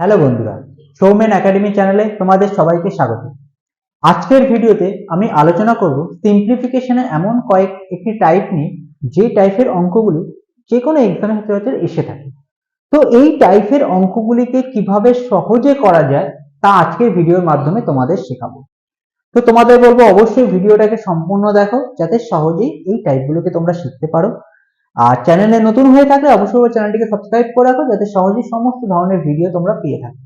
Hello বন্ধুরা Soumen academy চ্যানেলে তোমাদের সবাইকে স্বাগত। আজকের ভিডিওতে আমি আলোচনা করব সিম্পলিফিকেশনের এমন কয়েক, একটি টাইপ নিয়ে যে টাইপের অঙ্কগুলি যে কোনো এক্সামে সচরাচর এসে থাকে। তো এই টাইপের অঙ্কগুলিকে কীভাবে সহজে করা যায় তা আজকের ভিডিওর মাধ্যমে তোমাদের শেখাবো। তো তোমাদের বলব অবশ্যই ভিডিওটাকে সম্পূর্ণ দেখো, যাতে সহজেই এই টাইপগুলোকে তোমরা শিখতে পারো। আর চ্যানেলে নতুন হয়ে থাকলে অবশ্যই চ্যানেলটিকে সাবস্ক্রাইব করে রাখো, যাতে সহজেই সমস্ত ধরনের ভিডিও তোমরা পেয়ে থাকো।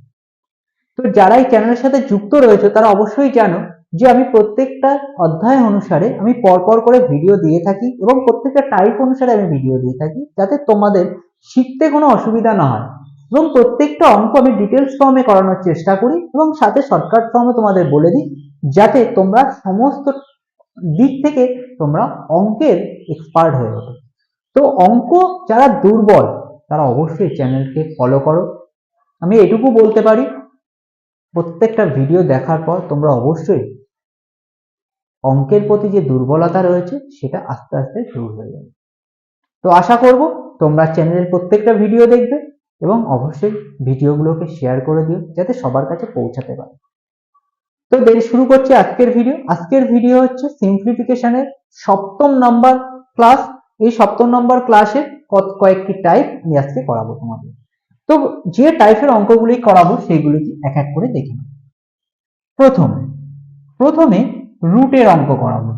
তো যারা এই চ্যানেলের সাথে যুক্ত রয়েছে, তারা অবশ্যই জানো যে আমি প্রত্যেকটা অধ্যায় অনুসারে আমি পরপর করে ভিডিও দিয়ে থাকি এবং প্রত্যেকটা টাইপ অনুসারে আমি ভিডিও দিয়ে থাকি, যাতে তোমাদের শিখতে কোনো অসুবিধা না হয়। এবং প্রত্যেকটা অঙ্ক আমি ডিটেলস ফর্মে করানোর চেষ্টা করি এবং সাথে শর্টকাট ফর্মে তোমাদের বলে দিই, যাতে তোমরা সমস্ত দিক থেকে তোমরা অঙ্কের এক্সপার্ট হয়ে ওঠো। তো অঙ্ক যারা দুর্বল, তারা অবশ্যই চ্যানেলকে ফলো করো। আমি এটুকু বলতে পারি, প্রত্যেকটা ভিডিও দেখার পর তোমরা অবশ্যই অঙ্কের প্রতি যে দুর্বলতা রয়েছে, সেটা আস্তে আস্তে দূর হয়ে যাবে। তো আশা করব তোমরা চ্যানেলের প্রত্যেকটা ভিডিও দেখবে এবং অবশ্যই ভিডিওগুলোকে শেয়ার করে দিও, যাতে সবার কাছে পৌঁছাতে পারে। তো দেরি শুরু করছি আজকের ভিডিও আজকের ভিডিও হচ্ছে সিম্পলিফিকেশনের সপ্তম নাম্বার ক্লাস এই সপ্তম নম্বর ক্লাসে কয়েকটি টাইপ আমি আজকে করাবো তোমাদের। তো যে টাইপের অঙ্কগুলি করাবো সেগুলি এক এক করে দেখে নেব প্রথমে প্রথমে রুটের অঙ্ক করাবো।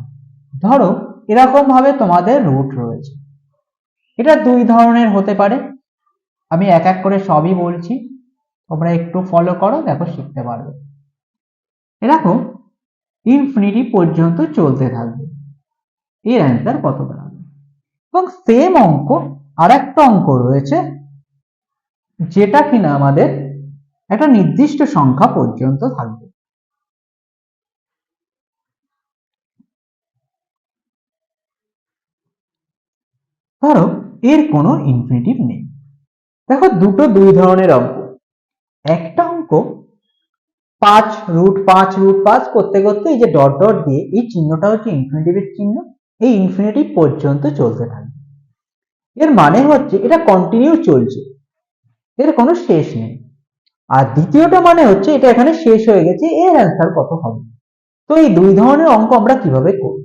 ধরো এরকম ভাবে তোমাদের রুট রয়েছে। এটা দুই ধরনের হতে পারে। আমি এক এক করে সবই বলছি। তোমরা একটু ফলো করো, দেখো শিখতে পারবে। এরকম ইনফিনিটি পর্যন্ত চলতে থাকবে। এর অ্যান্সার কত এবং সেম অঙ্ক আর একটা অঙ্ক রয়েছে, যেটা কিনা আমাদের একটা নির্দিষ্ট সংখ্যা পর্যন্ত থাকবে। ধরো, এর কোনো ইনফিনিটিভ নেই। দেখো, দুটো দুই ধরনের অঙ্ক। একটা অঙ্ক পাঁচ রুট পাঁচ রুট পাঁচ করতে করতে এই যে ডট ডট দিয়ে এই চিহ্নটা হচ্ছে ইনফিনিটিভের চিহ্ন। এই ইনফিনিটিভ পর্যন্ত চলতে থাকবে এর মানে হচ্ছে এটা কন্টিনিউ চলছে। এর কোনো শেষ নেই। আর দ্বিতীয়টা মানে হচ্ছে এটা এখানে শেষ হয়ে গেছে, এর অ্যান্সার কত হবে? তো এই দুই ধরনের অঙ্ক আমরা কীভাবে করব?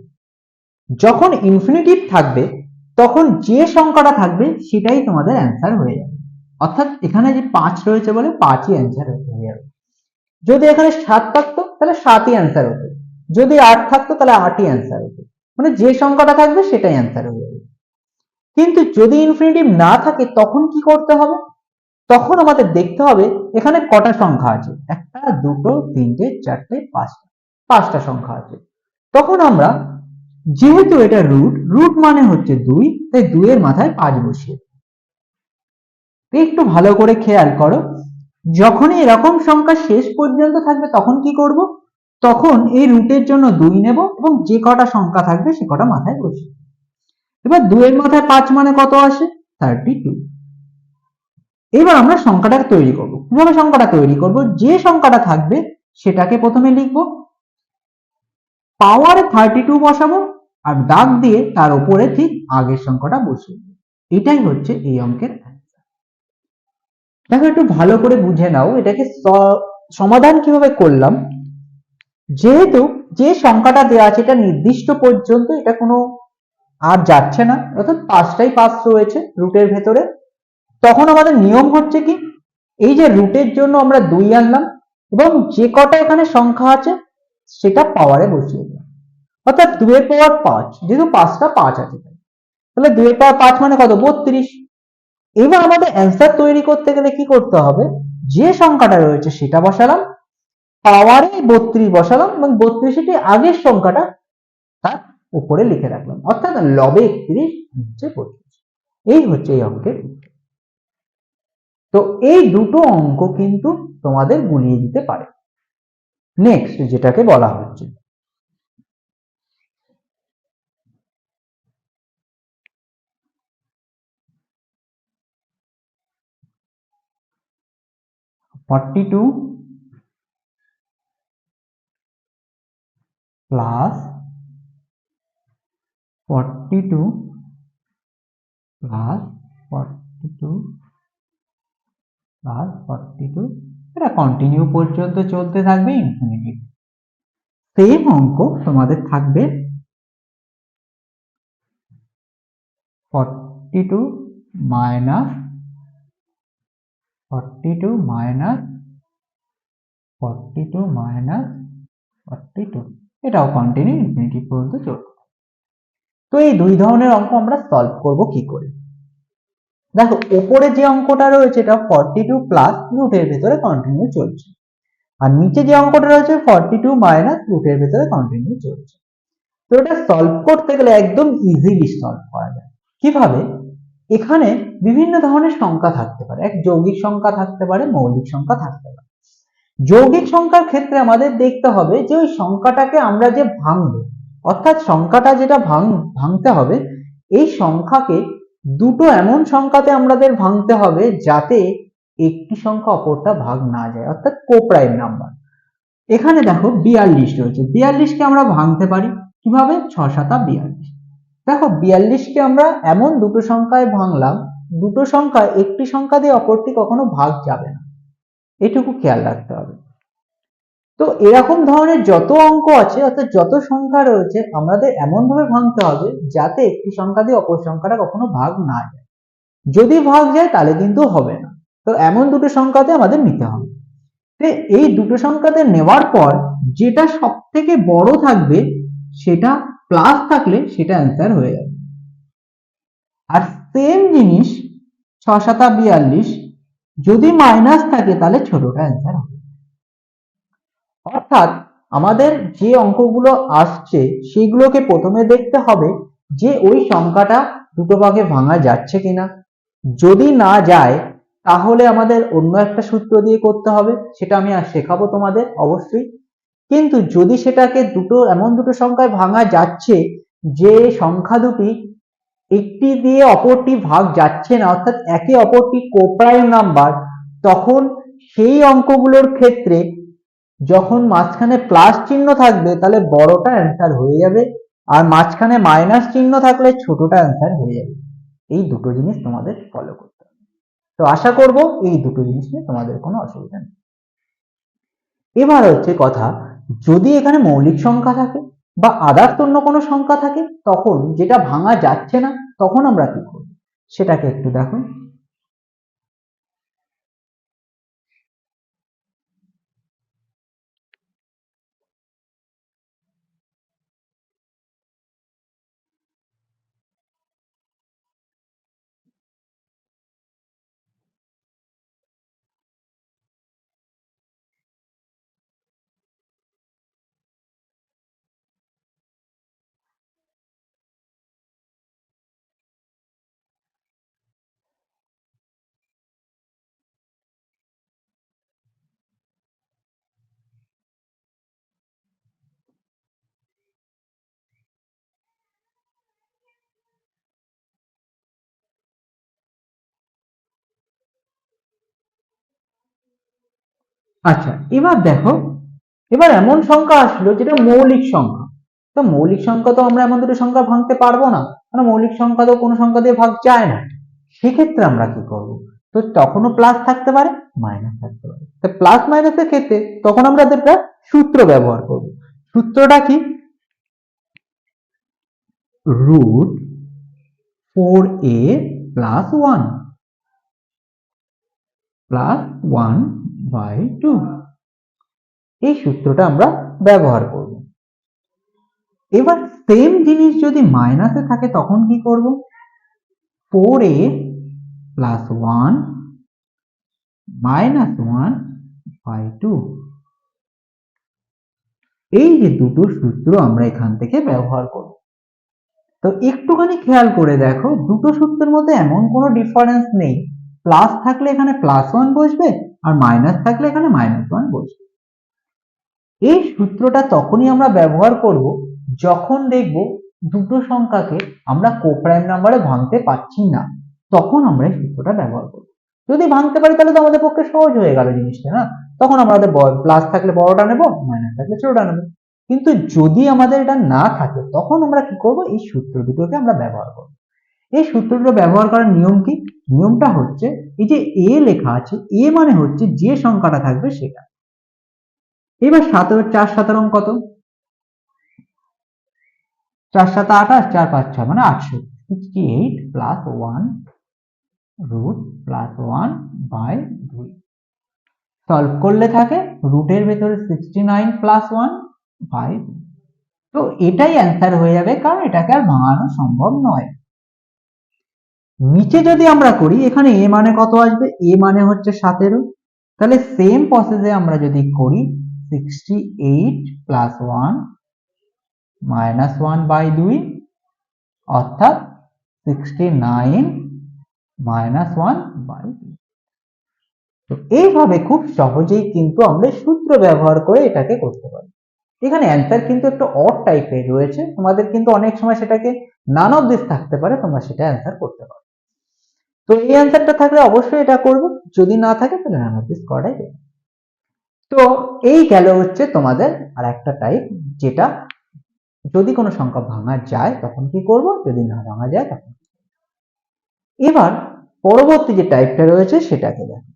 যখন ইনফিনিটিভ থাকবে, তখন যে সংখ্যাটা থাকবে, সেটাই তোমাদের অ্যান্সার হয়ে যাবে। অর্থাৎ এখানে যে পাঁচ রয়েছে বলে পাঁচই অ্যান্সার হয়ে যাবে। যদি এখানে সাত থাকতো, তাহলে সাতই অ্যান্সার হতো। যদি আট থাকতো, তাহলে আটই অ্যান্সার হতো। মানে যে সংখ্যাটা থাকবে সেটাই অ্যান্সার হয়ে যাবে। কিন্তু যদি ইনফিনিটিভ না থাকে, তখন কি করতে হবে? তখন আমাদের দেখতে হবে এখানে কটা সংখ্যা আছে। একটা, দুটো, তিনটে, চারটে, পাঁচটা। পাঁচটা সংখ্যা আছে। তখন আমরা যেহেতু এটা রুট রুট মানে হচ্ছে দুই, তাই দুইয়ের মাথায় পাঁচ বসিয়ে একটু ভালো করে খেয়াল করো, যখনই এরকম সংখ্যা শেষ পর্যন্ত থাকবে, তখন কি করব? তখন এই রুটের জন্য দুই নেব এবং যে কটা সংখ্যা থাকবে সে কটা মাথায় বসিয়ে এবার দুয়ের মাথায় পাঁচ মানে কত আসে? থার্টি টু এবার আমরা সংখ্যাটা তৈরি করব। কীভাবে সংখ্যাটা তৈরি করব? যে সংখ্যাটা থাকবে সেটাকে প্রথমে লিখব। পাওয়ারে থার্টি টু বসাবো আর দাগ দিয়ে তার উপরে ঠিক আগের সংখ্যাটা বসিয়ে এটাই হচ্ছে এই অঙ্কের দেখো একটু ভালো করে বুঝে নাও এটাকে সমাধান কীভাবে করলাম? যেহেতু যে সংখ্যাটা দেওয়া আছে এটা নির্দিষ্ট পর্যন্ত এটা কোনো আর যাচ্ছে না, অর্থাৎ পাঁচটাই পাস রয়েছে রুটের ভেতরে, তখন আমাদের নিয়ম হচ্ছে কি? এই যে রুটের জন্য আমরা দুই আনলাম এবং যে কটা এখানে সংখ্যা আছে সেটা পাওয়ারে বসিয়ে দিলাম। অর্থাৎ দুয়ের পাওয়ার পাঁচ, যেহেতু পাঁচটা পাঁচ আছে তাহলে দুয়ের পাওয়ার পাঁচ মানে কত? বত্রিশ। এবার আমাদের অ্যান্সার তৈরি করতে গেলে কি করতে হবে? যে সংখ্যাটা রয়েছে সেটা বসালাম পাওয়ারে বত্রিশ বসালাম এবং বত্রিশটি আগের সংখ্যাটা তার উপরে লিখে রাখলাম। অর্থাৎ লবে একত্রিশ, নিচে বত্রিশ এই হচ্ছে এই অঙ্কের তো এই দুটো অঙ্ক কিন্তু তোমাদের গুলিয়ে দিতে পারে। নেক্সট যেটাকে বলা হচ্ছে। Forty two two plus forty two plus forty two এটা কন্টিনিউ পর্যন্ত চলতে থাকবে ইনফিনিটি সেম অঙ্ক তোমাদের থাকবে forty two minus forty two minus forty two minus forty two এটাও কন্টিনিউ ইনফিনিটি পর্যন্ত চলবে। তো এই দুই ধরনের অঙ্ক আমরা সলভ করব কি করে? দেখো, ওপরে যে অঙ্কটা রয়েছে, এটা ফর্টি টু প্লাস রুটের ভেতরে কন্টিনিউ চলছে। আর নিচে যে অঙ্কটা রয়েছে ফর্টি টু মাইনাস রুটের ভেতরে কন্টিনিউ চলছে। তো এটা সলভ করতে গেলে একদম ইজিলি সলভ করা যায়। কীভাবে? এখানে বিভিন্ন ধরনের সংখ্যা থাকতে পারে। এক যৌগিক সংখ্যা থাকতে পারে, মৌলিক সংখ্যা থাকতে পারে। যৌগিক সংখ্যার ক্ষেত্রে আমাদের দেখতে হবে যে ওই সংখ্যাটাকে আমরা যে ভাঙবো, অর্থাৎ সংখ্যাটা যেটা ভাঙ, ভাঙতে হবে, এই সংখ্যাকে দুটো এমন সংখ্যাতে আমাদের ভাঙতে হবে যাতে একটি সংখ্যা অপরটা ভাগ না যায়, অর্থাৎ কোপ্রাইম নাম্বার এখানে দেখো বিয়াল্লিশ রয়েছে, বিয়াল্লিশকে আমরা ভাঙতে পারি, কীভাবে? ছ সাতা বিয়াল্লিশ। দেখো বিয়াল্লিশকে আমরা এমন দুটো সংখ্যায় ভাঙলাম, দুটো সংখ্যা একটি সংখ্যা দিয়ে অপরটি কখনো ভাগ যাবে না। এটুকু খেয়াল রাখতে হবে। তো এরকম ধরনের যত অঙ্ক আছে, অর্থাৎ যত সংখ্যা রয়েছে, আমাদের এমন ভাবে ভাঙতে হবে যাতে একটি সংখ্যা দিয়ে অপর সংখ্যাটা কখনো ভাগ না যায়। যদি ভাগ যায়, তাহলে কিন্তু হবে না। তো এমন দুটো সংখ্যাতে আমাদের নিতে হবে। এই দুটো সংখ্যাতে নেওয়ার পর যেটা সব থেকে বড় থাকবে, সেটা প্লাস থাকলে সেটা অ্যান্সার হয়ে যাবে। আর সেম জিনিস, ছ সাতা বিয়াল্লিশ যদি মাইনাস থাকে তাহলে ছোটটা অ্যান্সার হবে। অর্থাৎ আমাদের যে অঙ্কগুলো আসছে, সেগুলোকে প্রথমে দেখতে হবে যে ওই সংখ্যাটা দুটো ভাগে ভাঙা যাচ্ছে কিনা। যদি না যায়, তাহলে আমাদের অন্য একটা সূত্র দিয়ে করতে হবে, সেটা আমি আর শেখাবো তোমাদের অবশ্যই। কিন্তু যদি সেটাকে দুটো, এমন দুটো সংখ্যায় ভাঙা যাচ্ছে যে সংখ্যা দুটি একটি দিয়ে অপরটি ভাগ যাচ্ছে না, অর্থাৎ একে অপরটি কোপ্রাইম নাম্বার, তখন সেই অঙ্কগুলোর ক্ষেত্রে যখন মাঝখানে প্লাস চিহ্ন থাকবে, তাহলে বড়টা অ্যান্সার হয়ে যাবে, আর মাঝখানে মাইনাস চিহ্ন থাকলে ছোটটা অ্যান্সার হয়ে যাবে। এই দুটো জিনিস তোমাদের ফলো করতে হবে। তো আশা করব এই দুটো জিনিস নিয়ে তোমাদের কোনো অসুবিধা নেই। এবার হচ্ছে কথা, যদি এখানে মৌলিক সংখ্যা থাকে বা আদার্স অন্য কোনো সংখ্যা থাকে, তখন যেটা ভাঙা যাচ্ছে না, তখন আমরা কি করব? সেটাকে একটু দেখো আচ্ছা এবার দেখো, এবার এমন সংখ্যা আসলো যেটা মৌলিক সংখ্যা। তো মৌলিক সংখ্যা তো আমরা এমন দুটো সংখ্যা ভাঙতে পারব না কারণ মৌলিক সংখ্যা তো কোনো সংখ্যা দিয়ে ভাগ যায় না। সেক্ষেত্রে আমরা কি করব? তো তখনও প্লাস থাকতে পারে মাইনাস থাকতে পারে। তো প্লাস মাইনাসের ক্ষেত্রে তখন আমরা একটা সূত্র ব্যবহার করব। সূত্রটা কি? Root four A plus one plus one by two এই সূত্রটা আমরা ব্যবহার করব। এবার সেম জিনিস যদি মাইনাসে থাকে তখন কি করব? Four A plus one minus one by two এই যে দুটো সূত্র আমরা এখান থেকে ব্যবহার করব। তো একটুখানি খেয়াল করে দেখো, দুটো সূত্রের মধ্যে এমন কোনো ডিফারেন্স নেই। প্লাস থাকলে এখানে প্লাস ওয়ান বসবে আর মাইনাস থাকলে এখানে মাইনাস ওয়ান বসবে। এই সূত্রটা তখনই আমরা ব্যবহার করব যখন দেখব দুটো সংখ্যাকে আমরা কোপ্রাইম নাম্বারে ভাঙতে পারছি না, তখন আমরা এই সূত্রটা ব্যবহার করব। যদি ভাঙতে পারি তাহলে তো আমাদের পক্ষে সহজ হয়ে গেল জিনিসটা, না? তখন আমাদের প্লাস থাকলে বড়টা নেব মাইনাস থাকলে ছোটটা নেব। কিন্তু যদি আমাদের এটা না থাকে, তখন আমরা কি করব? এই সূত্র দুটোকে আমরা ব্যবহার করব। এই সূত্রটা ব্যবহার করার নিয়ম কি? নিয়মটা হচ্ছে, এই যে এ লেখা আছে, এ মানে হচ্ছে যে সংখ্যাটা থাকবে সেটা। এবার সাতের চার সাতেরং কত? চার সাত আঠাশ চার পাঁচ ছয় মানে আটশো sixty eight plus one root plus one by দুই। সলভ করলে থাকে রুটের ভেতরে sixty nine plus one by তো এটাই অ্যান্সার হয়ে যাবে, কারণ এটাকে আর ভাঙানো সম্ভব নয়। নিচে যদি আমরা করি, এখানে এ মানে কত আসবে? এ মানে হচ্ছে সতেরো। তাহলে সেম প্রসেসে আমরা যদি করি sixty eight plus one minus one by দুই, অর্থাৎ sixty nine minus one by তো এইভাবে খুব সহজেই কিন্তু আমরা সূত্র ব্যবহার করে এটাকে করতে পারি। এখানে অ্যান্সার কিন্তু একটু অড টাইপের রয়েছে। তোমাদের কিন্তু অনেক সময় সেটাকে নান অফ দিস থাকতে পারে, তোমরা সেটা অ্যান্সার করতে পারো। তো এই অ্যান্সারটা থাকলে অবশ্যই এটা করব। যদি না থাকে, তাহলে অ্যানালাইসিস করাই যাবে তো এই গেল হচ্ছে তোমাদের আর একটা টাইপ যেটা যদি কোনো সংখ্যা ভাঙা যায়, তখন কি করব? যদি না ভাঙা যায়, তখন এবার পরবর্তী যে টাইপটা রয়েছে, সেটাকে দেখো।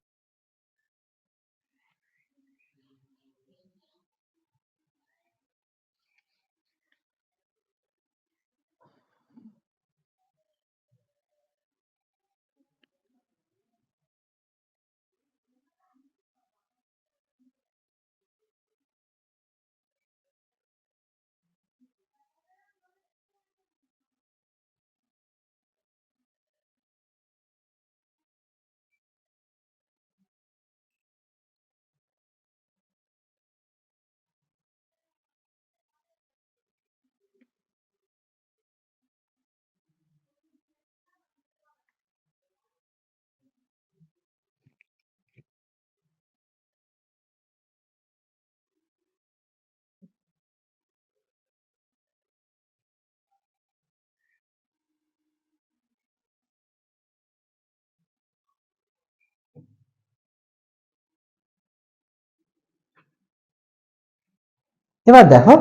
এবার দেখো,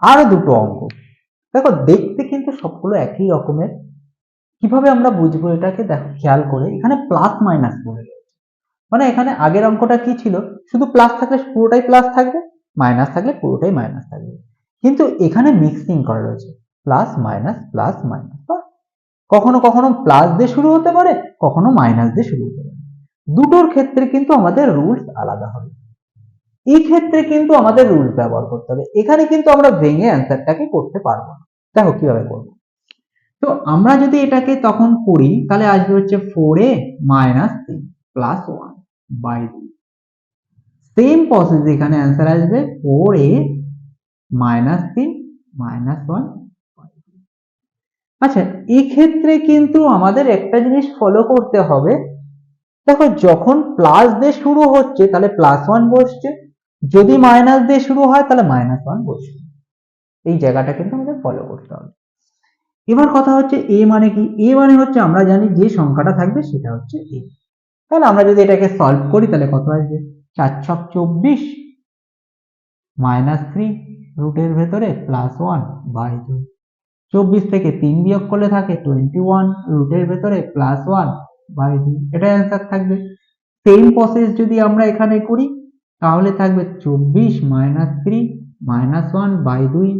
আরও দুটো অঙ্ক। দেখো, দেখতে কিন্তু সবগুলো একই রকমের। কীভাবে আমরা বুঝব এটাকে? দেখো, খেয়াল করে। এখানে প্লাস মাইনাস বলে মানে এখানে আগের অঙ্কটা কি ছিল? শুধু প্লাস থাকলে পুরোটাই প্লাস থাকবে মাইনাস থাকলে পুরোটাই মাইনাস থাকবে। কিন্তু এখানে মিক্সিং করা রয়েছে। প্লাস মাইনাস প্লাস মাইনাস কখনো কখনো প্লাস দিয়ে শুরু হতে পারে, কখনো মাইনাস দিয়ে শুরু হতে পারে। দুটোর ক্ষেত্রে কিন্তু আমাদের রুলস আলাদা হবে। এই ক্ষেত্রে কিন্তু আমাদের রুল ব্যবহার করতে হবে। এখানে কিন্তু আমরা ভেঙে অ্যান্সারটাকে করতে পারব না। দেখো কীভাবে করব। তো আমরা যদি এটাকে তখন করি, তাহলে আসবে হচ্ছে four A minus three plus one by দুই সেম প্রসেস এখানে অ্যান্সার আসবে four A minus three minus one আচ্ছা এক্ষেত্রে কিন্তু আমাদের একটা জিনিস ফলো করতে হবে। দেখো যখন প্লাস দিয়ে শুরু হচ্ছে, তাহলে প্লাস ওয়ান বসছে। যদি মাইনাস দিয়ে শুরু হয়, তাহলে মাইনাস ওয়ান বসবে এই জায়গাটা কিন্তু আমাদের ফলো করতে হবে। এবার কথা হচ্ছে এ মানে কি? এ মানে হচ্ছে আমরা জানি যে সংখ্যাটা থাকবে সেটা হচ্ছে এ তাহলে আমরা যদি এটাকে সলভ করি, তাহলে কত আসবে? চার ছক চব্বিশ মাইনাস থ্রি রুটের ভেতরে প্লাস ওয়ান বাই টু চব্বিশ থেকে তিন বিয়োগ করলে থাকে টোয়েন্টি ওয়ান রুটের ভেতরে প্লাস ওয়ান বাই টু এটা অ্যান্সার থাকবে। সেম প্রসেস যদি আমরা এখানে করি তাহলে থাকবে চব্বিশ minus three minus one by দুই।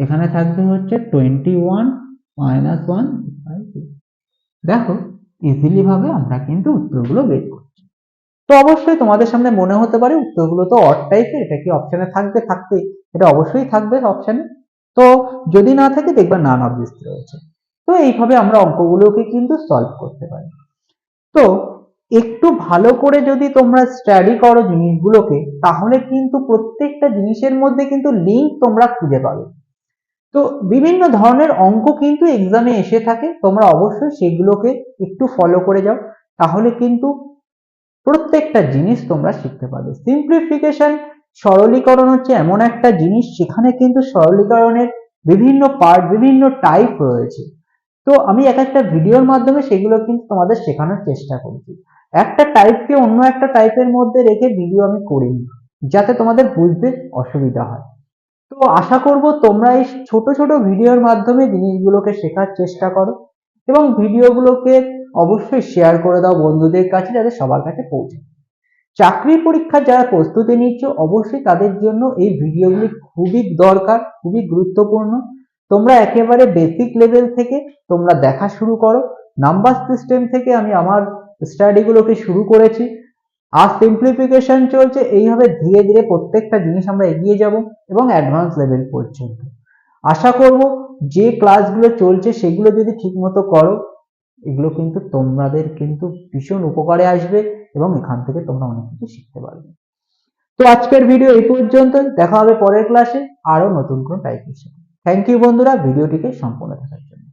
এখানে থাকবে হচ্ছে twenty one minus one by two দেখো ইজিলি ভাবে আমরা কিন্তু উত্তরগুলো বের করছি। তো অবশ্যই তোমাদের সামনে মনে হতে পারে উত্তরগুলো তো অড টাইপের এটা কি অপশনে থাকবে থাকবে এটা অবশ্যই থাকবে অপশনে তো যদি না থাকে, দেখবে নান দিস রয়েছে। তো এইভাবে আমরা অঙ্কগুলোকে কিন্তু সলভ করতে পারি। তো একটু ভালো করে যদি তোমরা স্টাডি করো জিনিসগুলোকে, তাহলে কিন্তু প্রত্যেকটা জিনিসের মধ্যে কিন্তু লিঙ্ক তোমরা খুঁজে পাবে। তো বিভিন্ন ধরনের অঙ্ক কিন্তু এক্সামে এসে থাকে, তোমরা অবশ্যই সেগুলোকে একটু ফলো করে যাও, তাহলে কিন্তু প্রত্যেকটা জিনিস তোমরা শিখতে পারবে। সিম্পলিফিকেশন সরলীকরণ হচ্ছে এমন একটা জিনিস, সেখানে কিন্তু সরলীকরণের বিভিন্ন পার্ট বিভিন্ন টাইপ রয়েছে। তো আমি এক একটা ভিডিওর মাধ্যমে সেগুলো কিন্তু তোমাদের শেখানোর চেষ্টা করছি। একটা টাইপকে অন্য একটা টাইপের মধ্যে রেখে ভিডিও আমি করিনি, যাতে তোমাদের বুঝতে অসুবিধা হয়। তো আশা করব তোমরা এই ছোট ছোট ভিডিওর মাধ্যমে জিনিসগুলোকে শেখার চেষ্টা করো এবং ভিডিওগুলোকে অবশ্যই শেয়ার করে দাও বন্ধুদের কাছে যাতে সবার কাছে পৌঁছে। চাকরির পরীক্ষার যারা প্রস্তুতি নিচ্ছ, অবশ্যই তাদের জন্য এই ভিডিওগুলি খুবই দরকার, খুবই গুরুত্বপূর্ণ। তোমরা একেবারে বেসিক লেভেল থেকে তোমরা দেখা শুরু করো। নাম্বার সিস্টেম থেকে আমি আমার স্টাডিগুলোকে শুরু করেছি। আর সিম্পলিফিকেশন চলছে, এইভাবে ধীরে ধীরে প্রত্যেকটা জিনিস আমরা এগিয়ে যাব এবং অ্যাডভান্স লেভেল পর্যন্ত। আশা করব যে ক্লাসগুলো চলছে, সেগুলো যদি ঠিকমতো করো, এগুলো কিন্তু তোমাদের কিন্তু ভীষণ উপকারে আসবে এবং এখান থেকে তোমরা অনেক কিছু শিখতে পারবে। তো আজকের ভিডিও এই পর্যন্ত, দেখা হবে পরের ক্লাসে আরও নতুন কোনো টাইপের থ্যাংক ইউ বন্ধুরা ভিডিওটিকে সম্পূর্ণ দেখার জন্য।